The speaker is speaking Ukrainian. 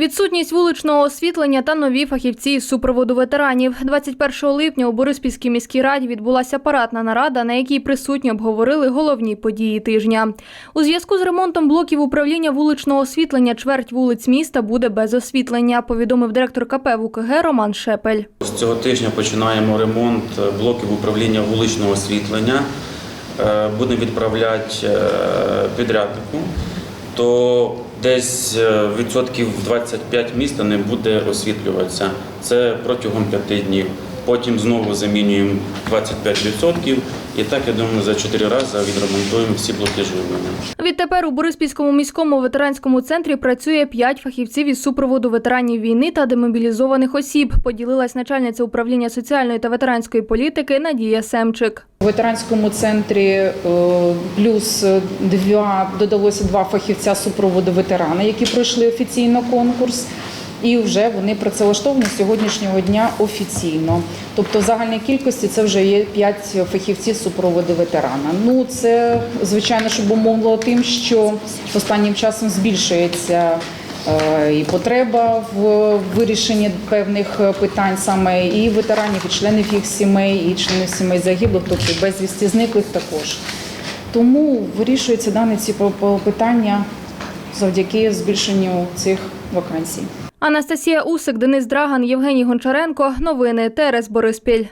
Відсутність вуличного освітлення та нові фахівці із супроводу ветеранів. 21 липня у Бориспільській міській раді відбулася парадна нарада, на якій присутні обговорили головні події тижня. У зв'язку з ремонтом блоків управління вуличного освітлення чверть вулиць міста буде без освітлення, повідомив директор КП ВУКГ Роман Шепель. З цього тижня починаємо ремонт блоків управління вуличного освітлення. Е, Будемо відправляти е, підряднику, то десь е, відсотків 25 міста не буде освітлюватися. Це протягом п'яти днів. Потім знову замінюємо 25% і так, я думаю, за 4 рази відремонтуємо всі блоки живлення. Відтепер у Бориспільському міському ветеранському центрі працює п'ять фахівців із супроводу ветеранів війни та демобілізованих осіб. Поділилась начальниця управління соціальної та ветеранської політики Надія Семчик. У ветеранському центрі е, плюс два додалося два фахівця супроводу ветерана, які пройшли офіційно конкурс. І вже вони працевлаштовані з сьогоднішнього дня офіційно. Тобто, в загальній кількості це вже є 5 фахівців супроводу ветерана. Ну це звичайно, що обумовлено тим, що останнім часом збільшується е, і потреба в вирішенні певних питань саме і ветеранів, і членів їх сімей, і членів сімей загиблих, тобто безвісті зниклих також. Тому вирішуються дані ці питання завдяки збільшенню цих вакансій. Анастасія Усик, Денис Драган, Євгеній Гончаренко. Новини ТРС Бориспіль.